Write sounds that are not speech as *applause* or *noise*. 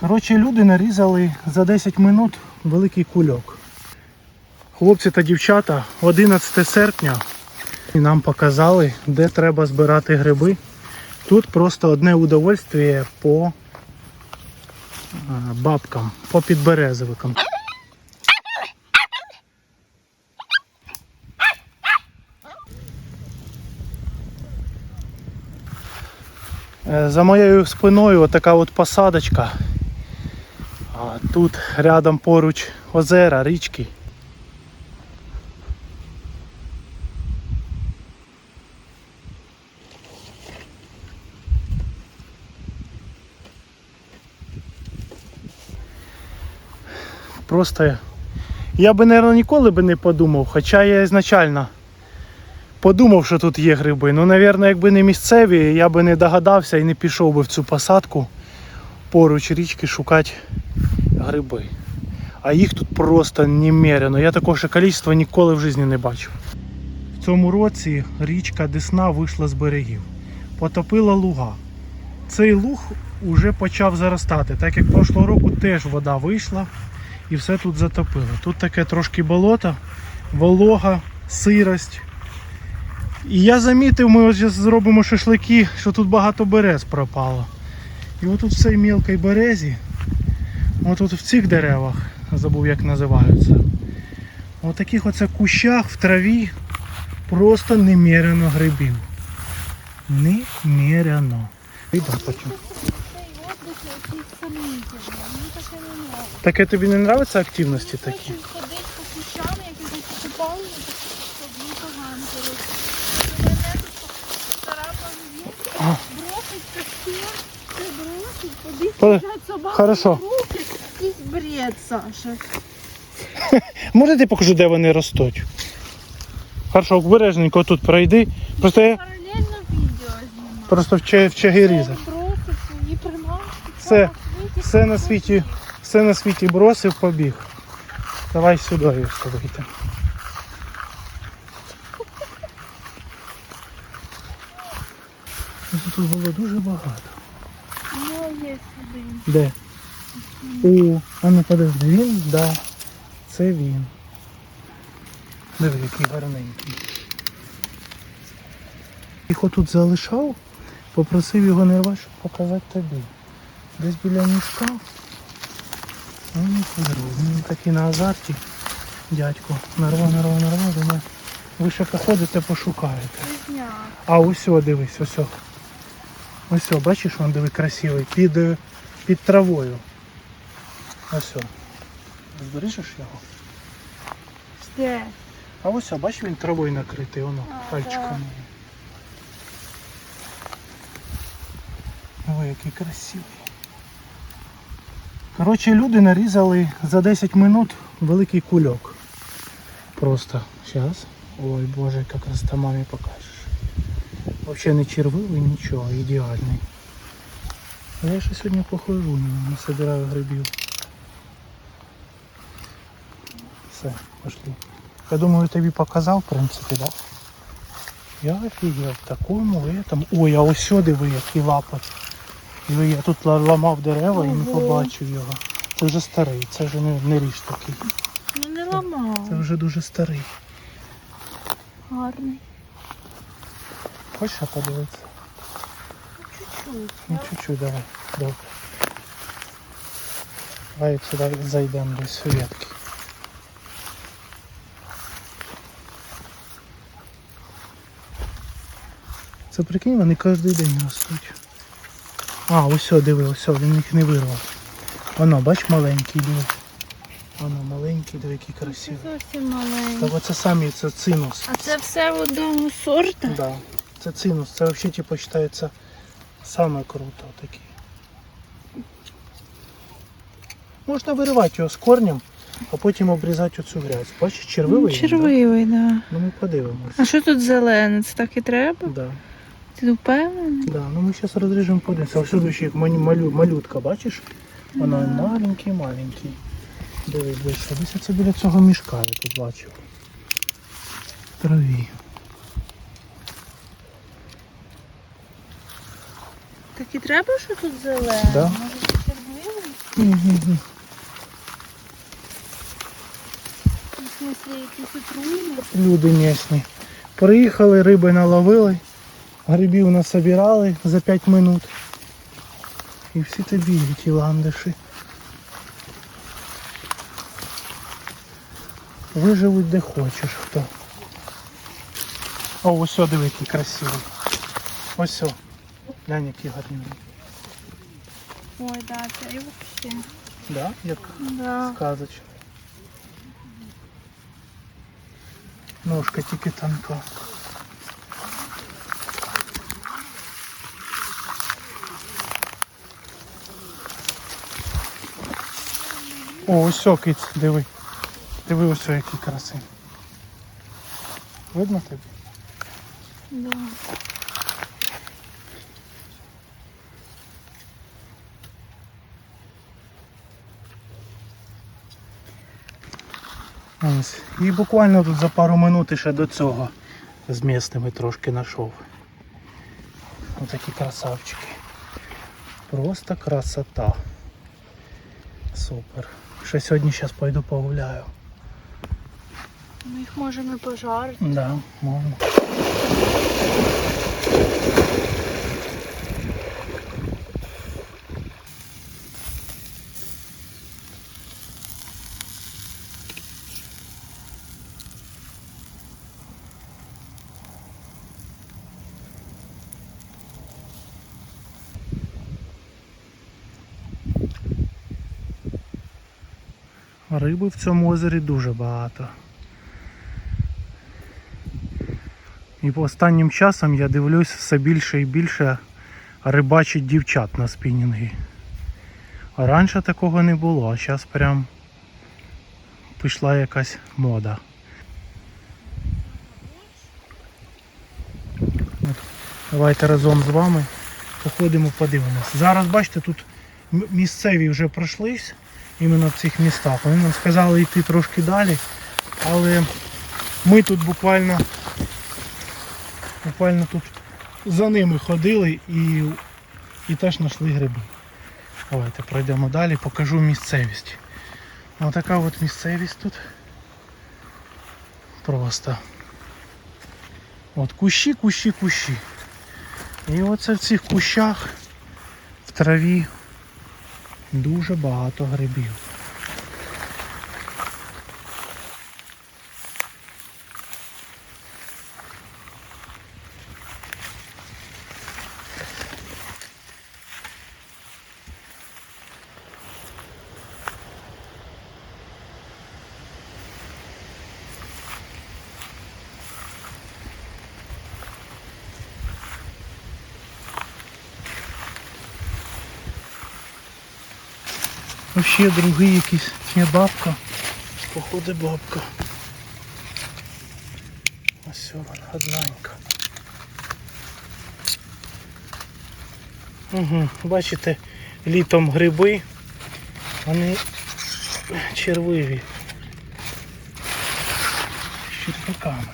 Коротше, люди нарізали за 10 минут великий кульок. Хлопці та дівчата 11 серпня нам показали, де треба збирати гриби. Тут просто одне удовольствие по бабкам, по підберезовикам. Е, За моєю спиною отака от посадочка. А тут рядом поруч озера, річки. Просто я би, мабуть, ніколи би не подумав, хоча я ізначально подумав, що тут є гриби. Ну, мабуть, якби не місцеві, я би не догадався і не пішов би в цю посадку поруч річки шукати гриби. А їх тут просто немерено. Я такого ще кількості ніколи в житті не бачив. В цьому році річка Десна вийшла з берегів, потопила луга. Цей луг уже почав заростати, так як прошлого року теж вода вийшла і все тут затопило. Тут таке трошки болото, волога, сирость. І я замітив, ми ось зробимо шашлики, що тут багато берез пропало. І отут в цій мілкій березі, отут в цих деревах, забув як називаються, в таких оце кущах в траві просто немерено грибів. Мені таке тобі не нравляться активності такі? Хочу ходити по кущам, якихось покупали, щоб погано коротше. Мене тут царапали А. бросить костер, це Хорошо. руки. Якийсь бред, Саша. *laughs* Може я покажу, де вони ростуть? Хорошо, обережненько тут пройди. Просто я Паралельно відео знімаю. просто в, ча- в свої приманки. Все, Все на світі, все на світі бросив, побіг. Давай сюди Юрко, вийдемо. *laughs* Тут було дуже багато. Є. Де? О, а ну подожди, він? Да. Це він. Диви, який гарненький. Їх отут залишав, попросив його не рвати, щоб показати тобі. Десь біля мішка. Ну. Він такий на азарті, дядько. Нарва, нарва, нарва, думаю. Ви ще походите, пошукаєте. А ось дивись, ось. Ось, о, бачиш, він диви красивий, під, е, під травою. Ось. о. Збережеш його? Де? А ось, о, бачиш, він травою накритий, воно, А, пальчиками. Ой, який красивий. Коротше, люди нарізали за 10 минут великий кульок. Просто. Зараз. Ой, боже, яка красота мамі покажеш. Взагалі не червивий, нічого, ідеальний. А я ще сьогодні похожу, насобираю грибів. Все, пошли. Я думаю, тобі показав, в принципі, так? Да? Я офігел, в такому, в этом. Ой, а ось сюди диви, які лапи. Диви, я тут ла- ламав дерева і не побачив його. Це вже старий, це вже не, не ріж такий. Ну не ламав. Це вже дуже старий. Гарний. Хочеш подивитися? Чуть-чуть. Ну чуть-чуть давай. Добре. Давай сюди зайдемо до сюветки. Це прикинь, вони кожен день ростуть. А, ось диви, ось він їх не вирвав. Воно, бач, маленький диви. Воно маленький, диви, який Це красивий. зовсім маленький. Так оце самі, це цинус. А це все одного сорту? Да. Це цинус. Це взагалі типу, вважається саме круто такий. Можна виривати його з корнем, а потім обрізати оцю грязь. Бачиш, червивий? він, Червивий, так. Да? Да? Ну ми подивимось. А що тут зелене? Це так і треба? Да. Ти впевнений? Да. Ну ми зараз розріжемо подивимося. Тут ще малю, малютка, бачиш? Вона маленький, маленький. Дивись, дивись, десь це біля цього мішка я тут бачив. Траві. Так і треба, що тут зелене? Да. Може, червивий? В якісь? Люди місні. Приїхали, риби наловили, грибів насобирали за 5 минут. І всі тобі ті ландиші. Виживуть де хочеш хто. О, ось о, диви, який. Ось о. Глянь, який гарний. Ой, да, це і вообще. Да? Як Да. сказочно. Ножка тільки тонка. О, ось киць, диви. Диви ось о, який красивий. Видно тобі? Да. Ось. І буквально тут за пару минут ще до цього з місними трошки знайшов. Отакі красавчики. Просто красота. Супер. Ще сьогодні зараз пойду погуляю. Ми їх можемо пожарити. Да, можна. Риби в цьому озері дуже багато. І по останнім часом я дивлюсь все більше і більше рибачить дівчат на спінінги. А раніше такого не було, а зараз прям пішла якась мода. От, Давайте разом з вами походимо, подивимось. Зараз бачите, тут місцеві вже пройшлись іменно в цих містах. Вони нам сказали йти трошки далі, але ми тут буквально Буквально тут за ними ходили і, і теж знайшли гриби. Давайте пройдемо далі, покажу місцевість. Ось така от місцевість тут. Просто. От кущі, кущі, кущі. І оце в цих кущах в траві дуже багато грибів. Вообще другий якийсь. Є бабка. Походу бабка. Ось вона одненька. Угу. Бачите, літом гриби, вони червиві. З червяками.